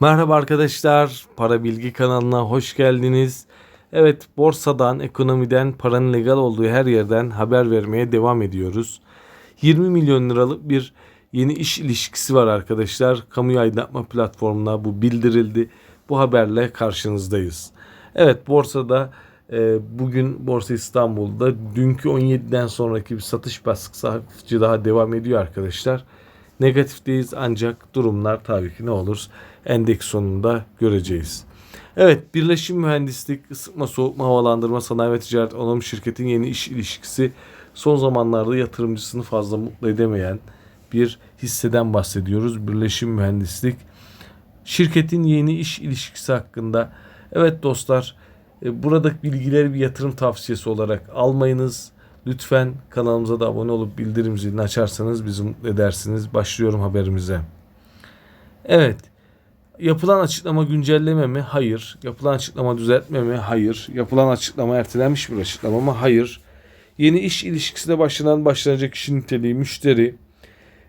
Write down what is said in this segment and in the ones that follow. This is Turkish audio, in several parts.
Merhaba arkadaşlar, Para Bilgi kanalına hoş geldiniz. Evet, borsadan, ekonomiden, paranın legal olduğu her yerden haber vermeye devam ediyoruz. 20 milyon liralık bir yeni iş ilişkisi var arkadaşlar. Kamuya aydınlatma platformuna bu bildirildi. Bu haberle karşınızdayız. Evet, borsada e, bugün Borsa İstanbul'da dünkü 17'den sonraki bir satış baskısı daha devam ediyor arkadaşlar. Negatifteyiz ancak durumlar tabii ki ne olur endeks sonunda göreceğiz. Evet Birleşim Mühendislik, Isıtma, Soğutma, Havalandırma, Sanayi ve Ticaret Anonim Şirketi'nin yeni iş ilişkisi son zamanlarda yatırımcısını fazla mutlu edemeyen bir hisseden bahsediyoruz. Birleşim Mühendislik şirketin yeni iş ilişkisi hakkında evet dostlar e, buradaki bilgileri bir yatırım tavsiyesi olarak almayınız. Lütfen kanalımıza da abone olup bildirim zilini açarsanız bizi mutlu edersiniz. Başlıyorum haberimize. Evet. Yapılan açıklama güncelleme mi? Hayır. Yapılan açıklama düzeltme mi? Hayır. Yapılan açıklama ertelenmiş bir açıklama mı? Hayır. Yeni iş ilişkisine başlanan başlanacak kişi niteliği müşteri.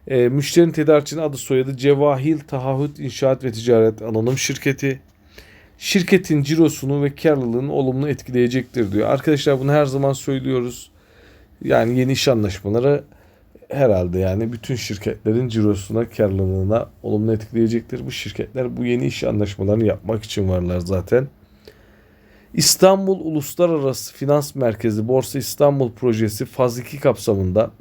E, müşterinin tedarikçinin adı soyadı Cevahil Taahhüt İnşaat ve Ticaret Anonim Şirketi. Şirketin cirosunu ve karlılığını olumlu etkileyecektir diyor. Arkadaşlar bunu her zaman söylüyoruz. Yani yeni iş anlaşmaları herhalde yani bütün şirketlerin cirosuna, karlılığına olumlu etkileyecektir. Bu şirketler bu yeni iş anlaşmalarını yapmak için varlar zaten. İstanbul Uluslararası Finans Merkezi Borsa İstanbul projesi faz 2 kapsamında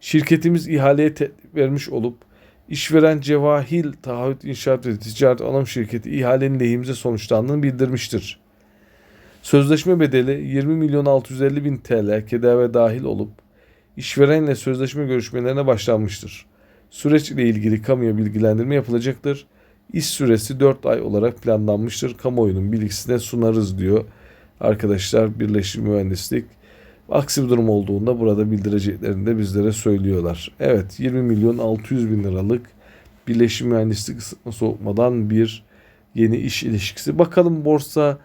şirketimiz ihaleye vermiş olup işveren Cevahil Taahhüt İnşaat ve Ticaret Anonim Şirketi ihalenin lehimize sonuçlandığını bildirmiştir. Sözleşme bedeli 20 milyon 650 bin TL kedave dahil olup işverenle sözleşme görüşmelerine başlanmıştır. Süreç ile ilgili kamuya bilgilendirme yapılacaktır. İş süresi 4 ay olarak planlanmıştır. Kamuoyunun bilgisine sunarız diyor arkadaşlar Birleşim Mühendislik. Aksi bir durum olduğunda burada bildireceklerini de bizlere söylüyorlar. Evet 20 milyon 600 bin liralık Birleşim Mühendislik ısıtma soğutmadan bir yeni iş ilişkisi. Bakalım borsa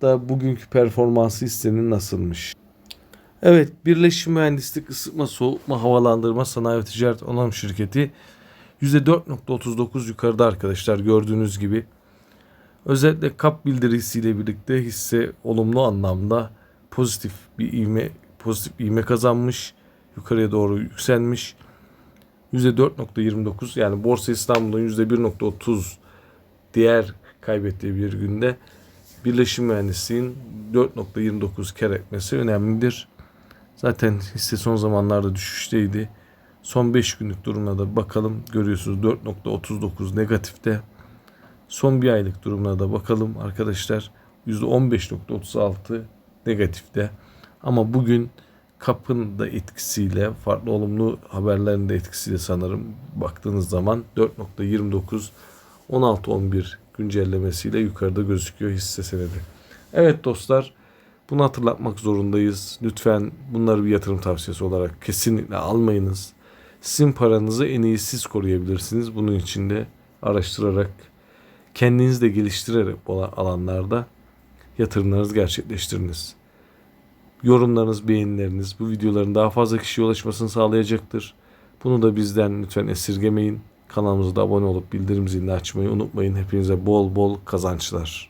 da bugünkü performansı hissenin nasılmış? Evet, Birleşim Mühendislik Isıtma Soğutma Havalandırma Sanayi ve Ticaret Anonim Şirketi %4.39 yukarıda arkadaşlar gördüğünüz gibi. Özellikle kap bildirisiyle birlikte hisse olumlu anlamda pozitif bir ivme pozitif ivme kazanmış. Yukarıya doğru yükselmiş. %4.29 yani Borsa İstanbul'un %1.30 diğer kaybettiği bir günde Birleşim Mühendisliğin 4.29 kar etmesi önemlidir. Zaten hisse son zamanlarda düşüşteydi. Son 5 günlük durumuna da bakalım. Görüyorsunuz 4.39 negatifte. Son bir aylık durumuna da bakalım arkadaşlar. %15.36 negatifte. Ama bugün kapın da etkisiyle farklı olumlu haberlerin de etkisiyle sanırım baktığınız zaman 4.29 16.11 güncellemesiyle yukarıda gözüküyor hisse senedi. Evet dostlar bunu hatırlatmak zorundayız. Lütfen bunları bir yatırım tavsiyesi olarak kesinlikle almayınız. Sizin paranızı en iyi siz koruyabilirsiniz. Bunun için de araştırarak kendinizi de geliştirerek alanlarda yatırımlarınızı gerçekleştiriniz. Yorumlarınız, beğenileriniz bu videoların daha fazla kişiye ulaşmasını sağlayacaktır. Bunu da bizden lütfen esirgemeyin. Kanalımıza da abone olup bildirim zilini açmayı unutmayın. Hepinize bol bol kazançlar.